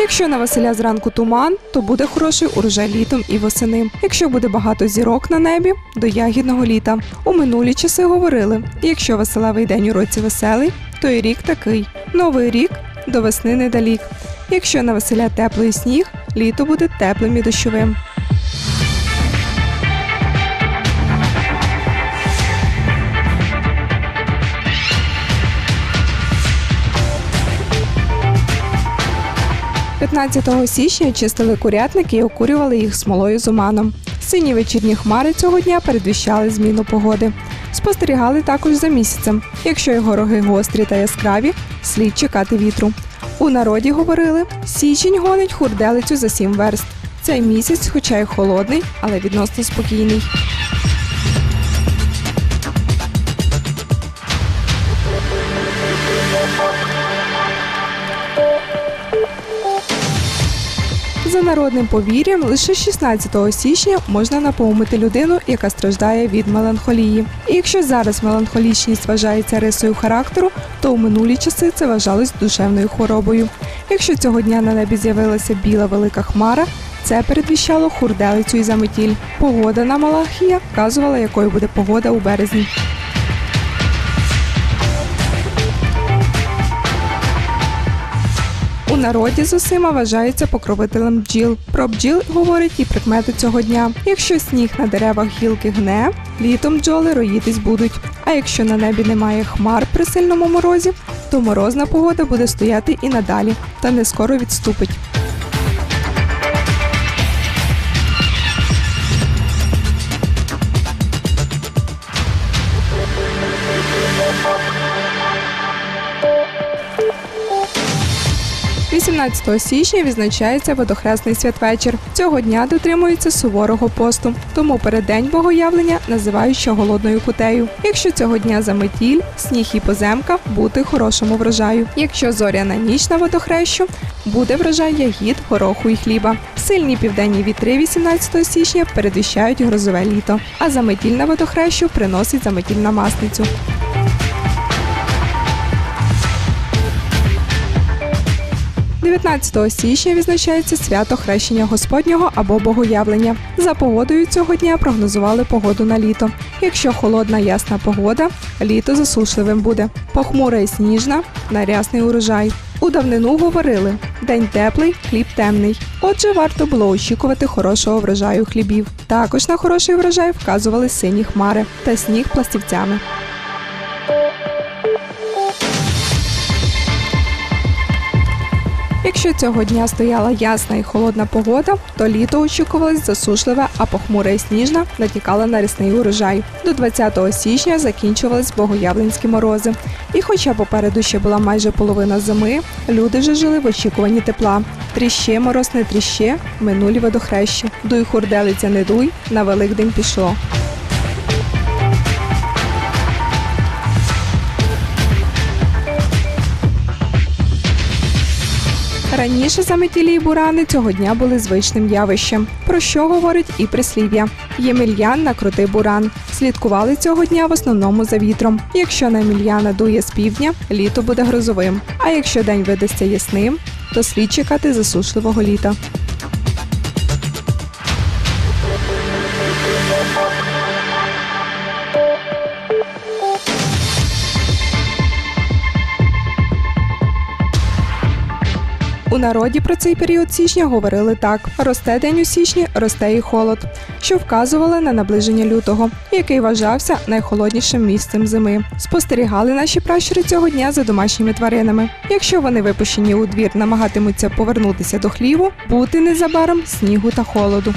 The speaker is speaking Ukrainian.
Якщо на Василя зранку туман, то буде хороший урожай літом і восени. Якщо буде багато зірок на небі, до ягідного літа. У минулі часи говорили: якщо веселевий день у році веселий, то і рік такий. Новий рік до весни недалік. Якщо на Василя теплий сніг, літо буде теплим і дощовим. – 15 січня чистили курятники і окурювали їх смолою з оманом. Сині вечірні хмари цього дня передвіщали зміну погоди. Спостерігали також за місяцем. Якщо його роги гострі та яскраві, слід чекати вітру. У народі говорили: січень гонить хурделицю за сім верст. Цей місяць, хоча й холодний, але відносно спокійний. За народним повір'ям, лише 16 січня можна напоумити людину, яка страждає від меланхолії. І якщо зараз меланхолічність вважається рисою характеру, то у минулі часи це вважалось душевною хворобою. Якщо цього дня на небі з'явилася біла велика хмара, це передвіщало хурделицю і заметіль. Погода на Малахія вказувала, якою буде погода у березні. Народі Зосима вважається покровителем бджіл. Про бджіл говорить і прикмети цього дня. Якщо сніг на деревах гілки гне, літом бджоли роїтись будуть. А якщо на небі немає хмар при сильному морозі, то морозна погода буде стояти і надалі, та не скоро відступить. – 18 січня відзначається водохресний святвечір. Цього дня дотримується суворого посту, тому переддень богоявлення називають ще голодною кутею. Якщо цього дня заметіль, сніг і поземка, бути хорошому врожаю. Якщо зоряна ніч на водохрещу, буде врожай ягід, гороху і хліба. Сильні південні вітри 18 січня передвіщають грозове літо, а заметіль на водохрещу приносить заметіль на масницю. – 19 січня відзначається свято хрещення Господнього або Богоявлення. За погодою цього дня прогнозували погоду на літо. Якщо холодна ясна погода, літо засушливим буде. Похмура і сніжна на рясний урожай. У давнину говорили: день теплий, хліб темний. Отже, варто було очікувати хорошого врожаю хлібів. Також на хороший врожай вказували сині хмари та сніг пластівцями. Якщо цього дня стояла ясна і холодна погода, то літо очікувалось засушливе, а похмура і сніжна натікала на рясний урожай. До 20 січня закінчувались богоявленські морози. І хоча попереду ще була майже половина зими, люди вже жили в очікуванні тепла. Тріще, мороз не тріще, минулі водохрещі. Дуй хурделиця не дуй, на Великдень пішло. Раніше заметілі і бурани цього дня були звичним явищем, про що говорить і прислів'я. Ємельян накрути буран. Слідкували цього дня в основному за вітром. Якщо на Емельяна дує з півдня, літо буде грозовим. А якщо день видасться ясним, то слід чекати засушливого літа. У народі про цей період січня говорили так: росте день у січні, росте і холод, що вказували на наближення лютого, який вважався найхолоднішим місцем зими. Спостерігали наші пращури цього дня за домашніми тваринами. Якщо вони випущені у двір, намагатимуться повернутися до хліву, бути незабаром снігу та холоду.